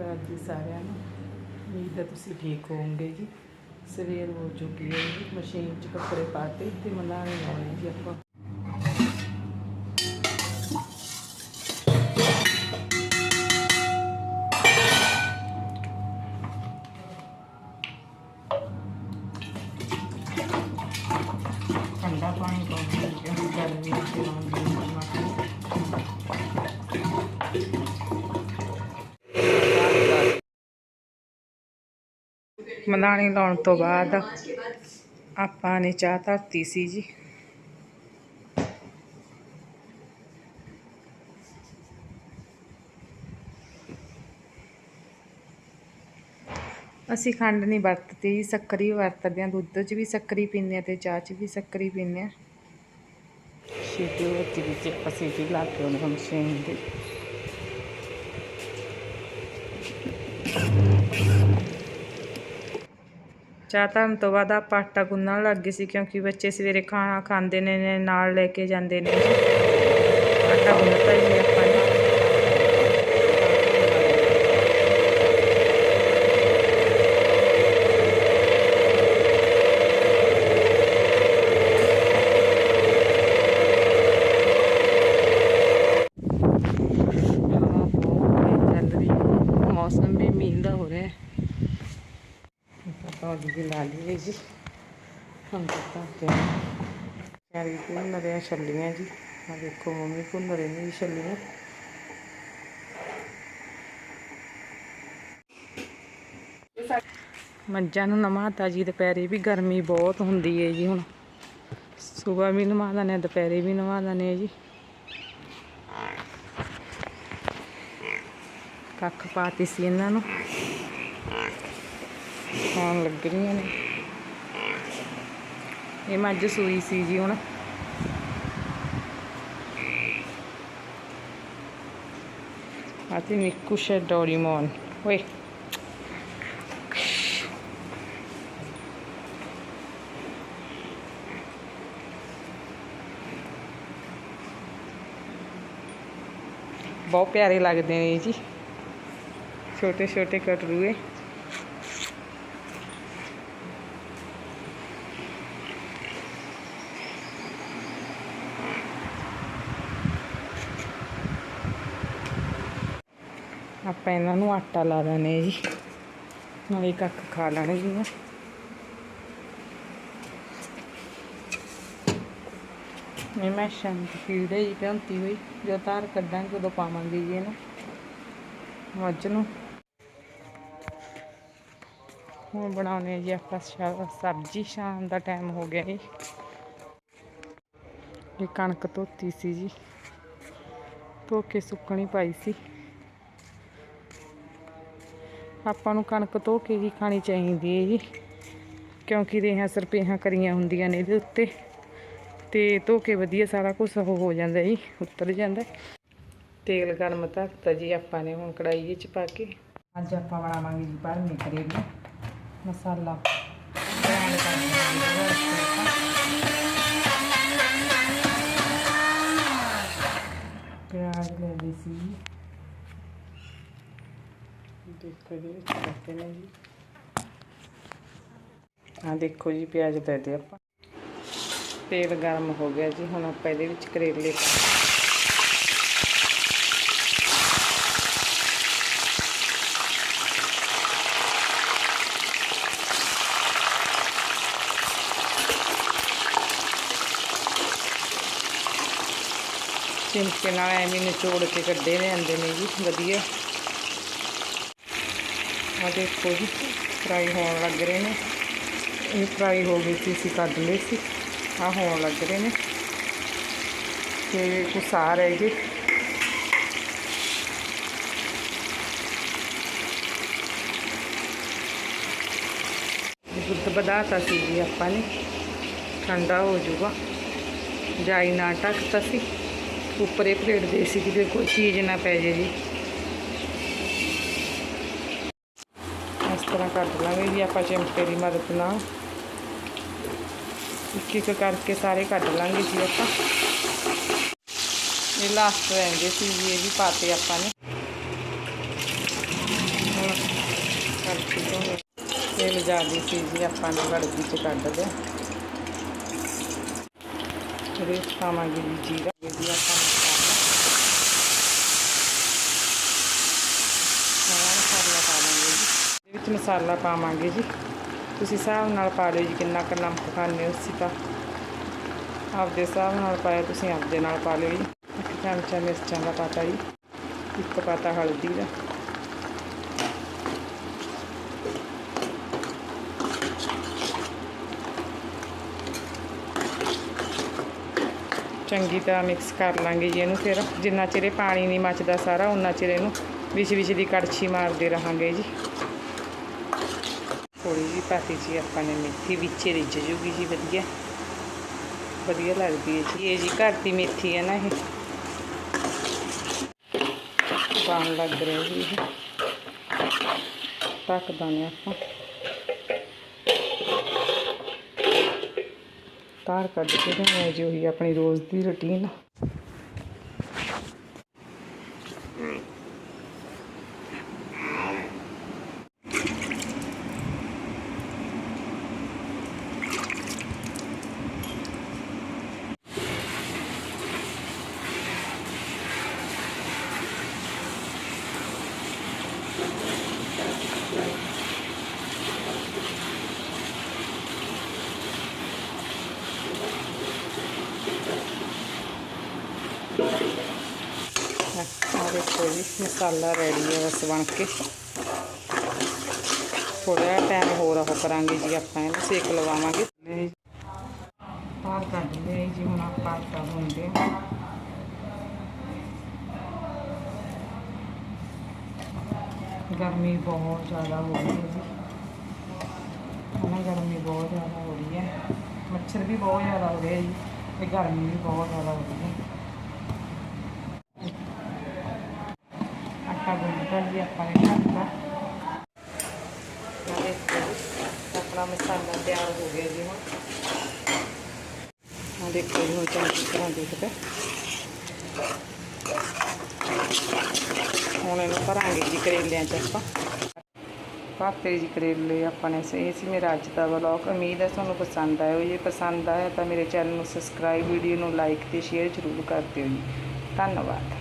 ਅਕਾਲ ਜੀ ਸਾਰਿਆਂ ਨੂੰ। ਉਮੀਦ ਹੈ ਤੁਸੀਂ ਠੀਕ ਹੋਵੋਗੇ ਜੀ। ਸਵੇਰ ਹੋ ਚੁੱਕੀ ਹੈ ਜੀ। ਮਸ਼ੀਨ 'ਚ ਕੱਪੜੇ ਪਾਤੇ ਤੇ ਮਲਾਣੇ ਲਾਉਣੇ ਜੀ ਆਪਾਂ। ਮਲਾਣੀ ਲਾਉਣ ਤੋਂ ਬਾਅਦ ਆਪਾਂ ਨੇ ਚਾਹ ਧਰਤੀ ਸੀ ਜੀ। ਅਸੀਂ ਖੰਡ ਨਹੀਂ ਵਰਤਦੇ ਜੀ, ਸ਼ੱਕਰ ਵਰਤਦੇ ਹਾਂ, ਦੁੱਧ 'ਚ ਵੀ ਸੱਕਰੀ ਪੀਂਦੇ ਹਾਂ ਤੇ ਚਾਹ 'ਚ ਵੀ ਸੱਕਰੀ ਪੀਂਦੇ ਹਾਂ। ਸੀਟੀ ਵਿੱਚ ਵਿੱਚ ਆਪਾਂ ਸੀਟੀ ਲਾ ਕੇ ਉਹਨਾਂ ਮਸ਼ੀਨ ਦੀ ਚਾਹ ਧਰਨ ਤੋਂ ਬਾਅਦ ਆਪਾਂ ਆਟਾ ਗੁੰਨਣ ਲੱਗ ਗਏ ਸੀ ਕਿਉਂਕਿ ਬੱਚੇ ਸਵੇਰੇ ਖਾਣਾ ਖਾਂਦੇ ਨੇ, ਨਾਲ ਲੈ ਕੇ ਜਾਂਦੇ ਨੇ। ਆਟਾ ਗੁੰਨਤਾ ਜੀ ਆਪਾਂ ਨੇ ਚੱਲ ਰਹੀ ਹੈ। ਮੌਸਮ ਵੀ ਮੀਂਹ ਦਾ ਹੋ ਰਿਹਾ ਹੈ ਆਪਾਂ ਜੀ ਲਾ ਲਈਏ ਜੀ। ਹੁਣ ਤਾਂ ਤੇ ਭੁੰਨ ਰਹੇ ਛੱਲੀਆਂ ਜੀ। ਆ ਦੇਖੋ ਮੰਮੀ ਭੁੰਨ ਰਹੇ ਨੇ ਛੱਲੀਆਂ। ਮੱਝਾਂ ਨੂੰ ਨਮਾਤਾ ਜੀ, ਦੁਪਹਿਰੇ ਵੀ ਗਰਮੀ ਬਹੁਤ ਹੁੰਦੀ ਹੈ ਜੀ ਹੁਣ। ਸਵੇਰ ਵੀ ਨਵਾ ਦਿੰਦੇ ਹਾਂ ਦੁਪਹਿਰੇ ਵੀ ਨਵਾ ਦਿੰਦੇ ਹਾਂ ਜੀ। ਕੱਖ ਪਾਤੀ ਸੀ ਇਹਨਾਂ ਨੂੰ। ਖਾਣ ਲੱਗ ਰਹੀਆਂ ਨੇ। ਇਹ ਮੱਝ ਸੂਈ ਸੀ ਜੀ ਹੁਣ। ਆਤੀ ਨਿੱਕੂ ਡੋਰੀਮੋਨ। ਓਏ। ਬਹੁਤ ਪਿਆਰੇ ਲੱਗਦੇ ਨੇ ਜੀ। ਛੋਟੇ ਛੋਟੇ ਕਟਰੂਏ। ਆਪਾਂ ਇਹਨਾਂ ਨੂੰ ਆਟਾ ਲਾ ਦਿੰਦੇ ਜੀ। ਨਾਲੇ ਕੱਖ ਖਾ ਲੈਣਗੀਆਂ ਮੈਂ ਮੈਂ ਸ਼ਾਂਤ ਕੀੜੇ ਜੀ ਪਿਆਉਂਤੀ ਹੋਈ। ਜੋ ਤਾਰ ਕੱਢਾਂਗੇ, ਉਦੋਂ ਪਾਵਾਂਗੇ ਜੀ ਇਹਨੂੰ। ਮੱਝ ਨੂੰ। ਹੁਣ ਬਣਾਉਣੇ ਆ ਜੀ ਆਪਾਂ ਸਬਜ਼ੀ, ਸ਼ਾਮ ਦਾ ਟਾਈਮ ਹੋ ਗਿਆ ਜੀ। ਇਹ ਕਣਕ ਧੋਤੀ ਸੀ ਜੀ। ਧੋ ਕੇ ਸੁੱਕਣੀ ਪਾਈ ਸੀ। ਆਪਾਂ ਨੂੰ ਕਣਕ ਧੋ ਕੇ ਹੀ ਖਾਣੀ ਚਾਹੀਦੀ ਹੈ ਜੀ। ਕਿਉਂਕਿ ਰੇਹਾਂ ਸਰਪੇਹਾਂ ਕਰੀਆਂ ਹੁੰਦੀਆਂ ਨੇ ਇਹਦੇ ਉੱਤੇ। ਤੇ ਧੋ ਕੇ ਵਧੀਆ ਸਾਰਾ ਕੁਝ ਉਹ ਹੋ ਜਾਂਦਾ ਜੀ, ਉੱਤਰ ਜਾਂਦਾ। ਤੇਲ ਗਰਮ ਧਰਤਾ ਜੀ ਆਪਾਂ ਨੇ ਹੁਣ ਕੜਾਈ ਵਿੱਚ ਪਾ ਕੇ। ਅੱਜ ਆਪਾਂ ਬਣਾਵਾਂਗੇ ਜੀ ਭਰਮੇ ਕਰੇਲੇ। ਮਸਾਲਾ। ਦੇਖੋ ਜੀ ਵਿੱਚ ਪਾਤੇ ਨੇ ਜੀ। ਆ ਦੇਖੋ ਜੀ, ਪਿਆਜ਼ ਦੇ ਆਪਾਂ। ਤੇਲ ਗਰਮ ਹੋ ਗਿਆ ਜੀ, ਹੁਣ ਆਪਾਂ ਇਹਦੇ ਵਿੱਚ ਕਰੇਲੇ ਪਾ ਨਾਲ ਐਵੇਂ ਨਿਚੋੜ ਕੇ ਕੱਢੇ ਨੇ ਆਂਦੇ ਨੇ ਜੀ, ਵਧੀਆ। ਆ ਦੇਖੋ ਜੀ ਫਰਾਈ ਹੋਣ ਲੱਗ ਰਹੇ ਨੇ। ਇਹ ਫਰਾਈ ਹੋ ਗਈ ਸੀ, ਅਸੀਂ ਕੱਢ ਲਏ ਸੀ। ਆ ਹੋਣ ਲੱਗ ਰਹੇ ਨੇ। ਤੇ ਕੁਛ ਆ ਰਹੇ ਜੀ। ਦੁੱਧ ਵਧਾਤਾ ਸੀ ਜੀ ਆਪਾਂ ਨੇ। ਠੰਡਾ ਹੋ ਜਾਊਗਾ। ਜਾਈ ਨਾ ਢੱਕਤਾ ਸੀ। ਉੱਪਰ ਇਹ ਪਲੇਟ ਦੇ ਸੀ ਕਿਤੇ ਕੋਈ ਚੀਜ਼ ਨਾ ਪੈ ਜੇ ਜੀ। कटे भी आप चिमटे की मदद ना एक एक करके सारे कट लेंगे जी आप। लास्ट रहेंगे सी ये भी पाते अपने हाँ, तो तो जीरा। ਵਿੱਚ ਮਸਾਲਾ ਪਾਵਾਂਗੇ ਜੀ। ਤੁਸੀਂ ਹਿਸਾਬ ਨਾਲ ਪਾ ਲਿਓ ਜੀ, ਕਿੰਨਾ ਕੁ ਨਮਕ ਖਾਂਦੇ ਹੋ ਅਸੀਂ ਤਾਂ। ਆਪਦੇ ਹਿਸਾਬ ਨਾਲ ਪਾਇਆ ਤੁਸੀਂ ਆਪਦੇ ਨਾਲ ਪਾ ਲਿਓ ਜੀ। ਇੱਕ ਚਮਚਾ ਮਿਰਚਾਂ ਦਾ ਪਾਤਾ ਜੀ। ਇੱਕ ਪਾਤਾ ਹਲਦੀ ਦਾ। ਚੰਗੀ ਤਰ੍ਹਾਂ ਮਿਕਸ ਕਰ ਲਾਂਗੇ ਜੀ ਇਹਨੂੰ ਫਿਰ। ਜਿੰਨਾ ਚਿਰ ਪਾਣੀ ਨਹੀਂ ਮੱਚਦਾ ਸਾਰਾ ਉਨਾ ਚਿਰ ਇਹਨੂੰ ਵਿੱਚ ਵਿੱਚ ਦੀ ਕੜਛੀ ਮਾਰਦੇ ਰਹਾਂਗੇ ਜੀ। ਥੋੜੀ ਜੀ ਪਾਤੀ ਜੀ ਆਪਾਂ ਨੇ ਮੇਥੀ ਵਿੱਚੇ ਰਿੱਝ ਜੂਗੀ ਜੀ, ਵਧੀਆ। ਵਧੀਆ ਲੱਗਦੀ ਹੈ ਜੀ। ਇਹ ਜੀ ਘਰ ਦੀ ਮੇਥੀ ਹੈ ਨਾ ਇਹ। ਬਣ ਲੱਗ ਰਿਹਾ ਜੀ ਇਹ। ਢੱਕ ਦਾਂਗੇ ਆਪਾਂ। ਤਾਰ ਕੱਢ ਕੇ ਦੇਣਾ ਜੀ, ਉਹੀ ਆਪਣੀ ਰੋਜ਼ ਦੀ ਰੁਟੀਨ। ਆ ਦੇਖੋ ਜੀ ਮਸਾਲਾ ਰੈਡੀ ਹੈ ਬਸ ਬਣ ਕੇ ਥੋੜਾ ਜਿਹਾ ਟਾਈਮ ਹੋਰ ਉਹ ਕਰਾਂਗੇ ਜੀ ਆਪਾਂ ਇਹਨੂੰ ਸੇਕ ਲਵਾਵਾਂਗੇ। ਬਾਹਰ ਕੱਢ ਲਿਆ ਜੀ ਹੁਣ ਆਪਾਂ ਆਟਾ ਗੁੰਨਦੇ ਹਾਂ ਗਰਮੀ ਬਹੁਤ ਜ਼ਿਆਦਾ ਹੋ ਰਹੀ ਹੈ ਜੀ ਹਨਾ ਗਰਮੀ ਬਹੁਤ ਜ਼ਿਆਦਾ ਹੋ ਰਹੀ ਹੈ ਮੱਛਰ ਵੀ ਬਹੁਤ ਜ਼ਿਆਦਾ ਹੋ ਰਿਹਾ ਜੀ ਤੇ ਗਰਮੀ ਵੀ ਬਹੁਤ ਜ਼ਿਆਦਾ ਹੋ ਰਹੀ ਹੈ ਆਟਾ ਗੁੰਨਤਾ ਜੀ ਆਪਾਂ ਨੇ ਕਰਤਾ ਆ ਦੇਖੋ ਜੀ, ਆਪਣਾ ਮਸਾਲਾ ਤਿਆਰ ਹੋ ਗਿਆ ਜੀ ਹੁਣ ਆ ਦੇਖੋ ਜੀ ਹੁਣ ਇਹਨੂੰ ਭਰਾਂਗੇ ਜੀ ਕਰੇਲਿਆਂ ਚ ਆਪਾਂ। ਪਾਤੇ ਜੀ ਕਰੇਲੇ ਆਪਾਂ ਨੇ ਇਹ ਸੀ ਮੇਰਾ ਅੱਜ ਦਾ ਵਲੌਗ ਉਮੀਦ ਹੈ ਤੁਹਾਨੂੰ ਪਸੰਦ ਆਇਆ ਜੇ ਪਸੰਦ ਆਇਆ ਤਾਂ ਮੇਰੇ ਚੈਨਲ ਨੂੰ ਸਬਸਕ੍ਰਾਈਬ ਵੀਡੀਓ ਨੂੰ ਲਾਈਕ ਤੇ ਸ਼ੇਅਰ ਜ਼ਰੂਰ ਕਰ ਦਿਓ ਜੀ। ਧੰਨਵਾਦ।